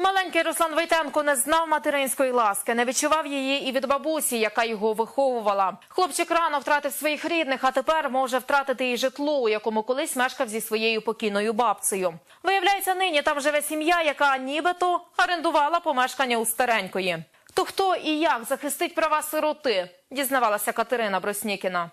Маленький Руслан Войтенко не знав материнської ласки, не відчував її і від бабусі, яка його виховувала. Хлопчик рано втратив своїх рідних, а тепер може втратити і житло, у якому колись мешкав зі своєю покійною бабцею. Виявляється, нині там живе сім'я, яка нібито орендувала помешкання у старенької. То хто і як захистить права сироти, дізнавалася Катерина Броснікіна.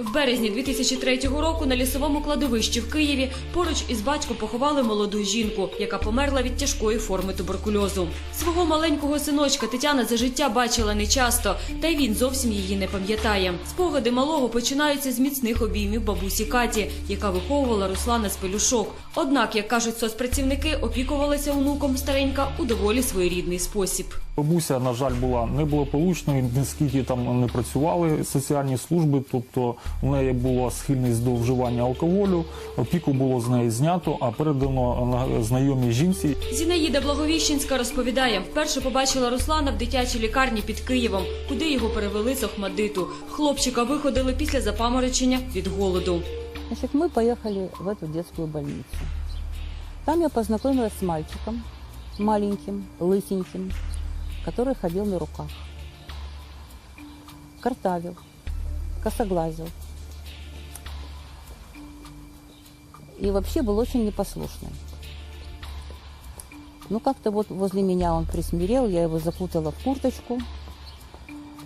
В березні 2003 року на лісовому кладовищі в Києві поруч із батьком поховали молоду жінку, яка померла від тяжкої форми туберкульозу. Свого маленького синочка Тетяна за життя бачила нечасто, та й він зовсім її не пам'ятає. Спогади малого починаються з міцних обіймів бабусі Каті, яка виховувала Руслана з пелюшок. Однак, як кажуть соцпрацівники, опікувалася онуком старенька у доволі своєрідний спосіб. Бабуся, на жаль, була неблагополучною, наскільки там не працювали соціальні служби, тобто в неї була схильність до вживання алкоголю, опіку було з неї знято, а передано на знайомій жінці. Зінаїда Благовіщенська розповідає, вперше побачила Руслана в дитячій лікарні під Києвом, куди його перевели з Охмадиту. Хлопчика виходили після запаморочення від голоду. Значит, мы поехали в эту детскую больницу. Там я познакомилась с мальчиком, маленьким, лысеньким, который ходил на руках. Картавил, косоглазил. И вообще был очень непослушным. Ну, как-то вот возле меня он присмирел, я его закутала в курточку.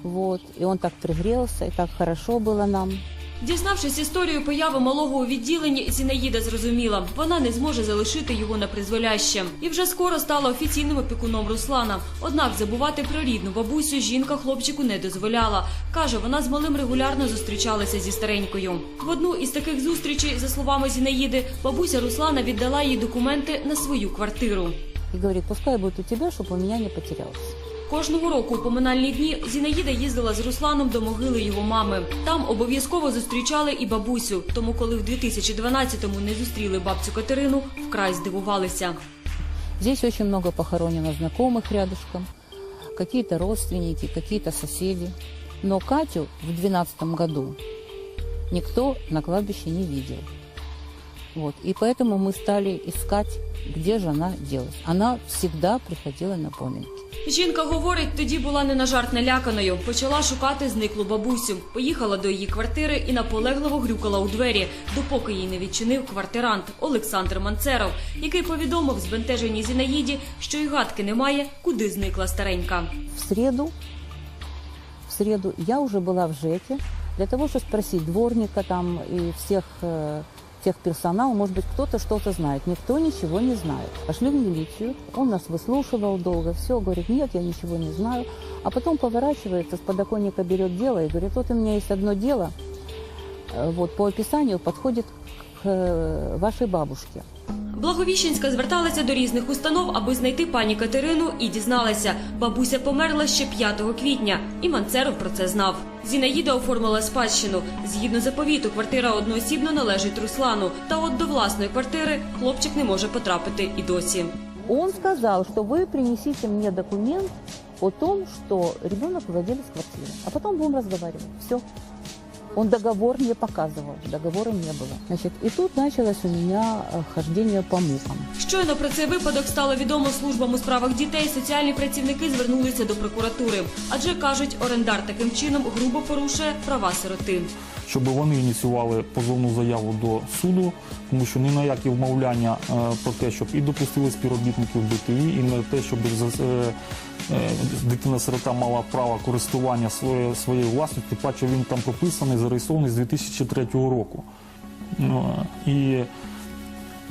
Вот, и он так пригрелся, и так хорошо было нам. Дізнавшись історію появи малого у відділенні, Зінаїда зрозуміла, вона не зможе залишити його на призволяще. І вже скоро стала офіційним опікуном Руслана. Однак забувати про рідну бабусю жінка хлопчику не дозволяла. Каже, вона з малим регулярно зустрічалася зі старенькою. В одну із таких зустрічей, за словами Зінаїди, бабуся Руслана віддала їй документи на свою квартиру. И говорит, пускай будет у тебя, чтобы у меня не потерялся. Кожного року у поминальні дні Зінаїда їздила з Русланом до могили його мами. Там обов'язково зустрічали і бабусю. Тому, коли в 2012-му не зустріли бабцю Катерину, вкрай здивувалися. Здесь очень много похоронено знакомых рядышком, какие-то родственники, какие-то соседи. Но Катю в 2012 году никто на кладбище не видел. Вот. И поэтому мы стали искать, где же она делась. Она всегда приходила на поминки. Жінка говорить, тоді була не на жарт наляканою. Почала шукати зниклу бабусю. Поїхала до її квартири і наполегливо грюкала у двері, допоки їй не відчинив квартирант Олександр Манцеров, який повідомив збентеженій Зінаїді, що й гадки немає, куди зникла старенька. В среду, в среду я уже была в ЖЭКе для того, чтобы спросить дворника там и всех э, тех персонал, может быть, кто-то что-то знает. Никто ничего не знает. Пошли в милицию, он нас выслушивал долго, все, говорит, нет, я ничего не знаю. А потом поворачивается, с подоконника берет дело и говорит, вот у меня есть одно дело, э, вот по описанию подходит к э, вашей бабушке. Благовіщенська зверталася до різних установ, аби знайти пані Катерину, і дізналася, бабуся померла ще 5 квітня, і Манцеров про це знав. Зінаїда оформила спадщину. Згідно заповіту, квартира одноосібно належить Руслану. Та от до власної квартири хлопчик не може потрапити і досі. Он сказал, что вы принесите мне документ о том, что ребенок владелец квартиры. А потом будем разговаривать. Все. Он договор не показывал, договора не было. Значит, и тут началось у меня э, хождение по мукам. Щойно про цей випадок стало відомо службам у справах дітей. Соціальні працівники звернулися до прокуратури, адже кажуть, орендар таким чином грубо порушує права сироти. щоб вони ініціювали позовну заяву до суду, тому що ні на які вмовляння е, про те, щоб і допустили співробітників БТІ, і на те, щоб за- е, е, дитина-сирота мала право користування своєю своєю власністю, тим паче він там прописаний, зареєстрований з 2003 року. Ну, І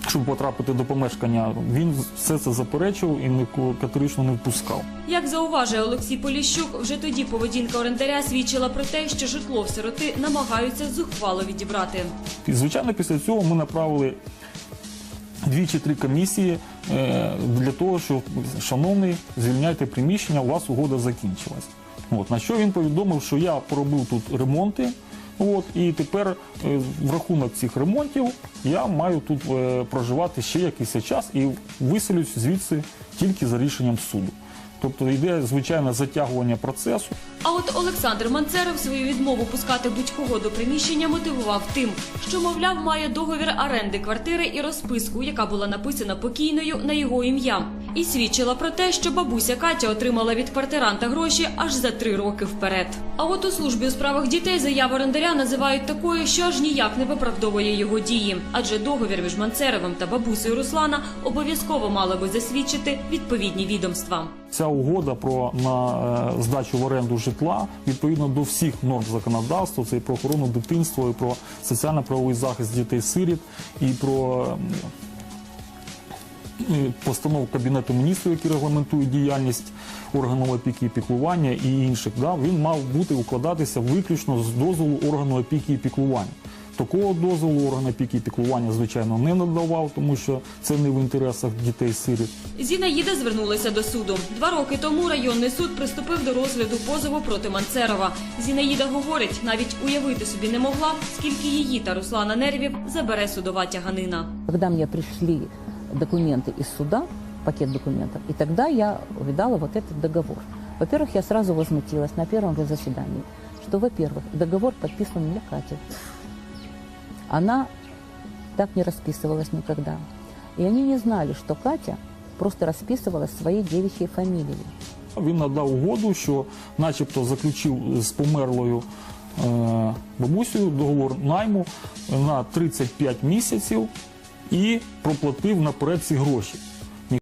щоб потрапити до помешкання, він все це заперечив і нікого категорично не впускав. Як зауважує Олексій Поліщук, вже тоді поведінка орендаря свідчила про те, що житло в сироти намагаються зухвало відібрати. І, звичайно, після цього ми направили дві чи три комісії е, для того, щоб, шановний, звільняйте приміщення, у вас угода закінчилась. От, на що він повідомив, що я поробив тут ремонти, от, і тепер е, в рахунок цих ремонтів я маю тут е, проживати ще якийсь час і виселюсь звідси тільки за рішенням суду. Тобто йде звичайне затягування процесу. А от Олександр Манцеров свою відмову пускати будь-кого до приміщення мотивував тим, що, мовляв, має договір оренди квартири і розписку, яка була написана покійною на його ім'я, і свідчила про те, що бабуся Катя отримала від квартиранта гроші аж за три роки вперед. А от у службі у справах дітей заяву орендаря називають такою, що аж ніяк не виправдовує його дії, адже договір між Манцеровим та бабусею Руслана обов'язково мало би засвідчити відповідні відомства. Ця угода про на е, здачу в оренду житла відповідно до всіх норм законодавства, це і про охорону дитинства, і про соціально-правовий захист дітей-сиріт, і про постанов Кабінету міністрів, які регламентують діяльність органів опіки і піклування і інших. Да, він мав бути укладатися виключно з дозволу органу опіки і піклування. Такого дозволу орган опіки і піклування, звичайно, не надавав, тому що це не в інтересах дітей-сиріт. Зінаїда звернулася до суду. Два роки тому районний суд приступив до розгляду позову проти Манцерова. Зінаїда говорить, навіть уявити собі не могла, скільки її та Руслана нервів забере судова тяганина. Когда мне пришли документы из суда, пакет документов, и тогда я увидала вот этот договор. Во-первых, я сразу возмутилась на первом же заседании, что, во-первых, договор подписан для Кати. Она так не расписывалась никогда. И они не знали, что Катя просто расписывалась своей девичьей фамилией. Він надав угоду, що начебто заключив з померлою е, бабусею договор найму на 35 місяців І проплатив наперед ці гроші.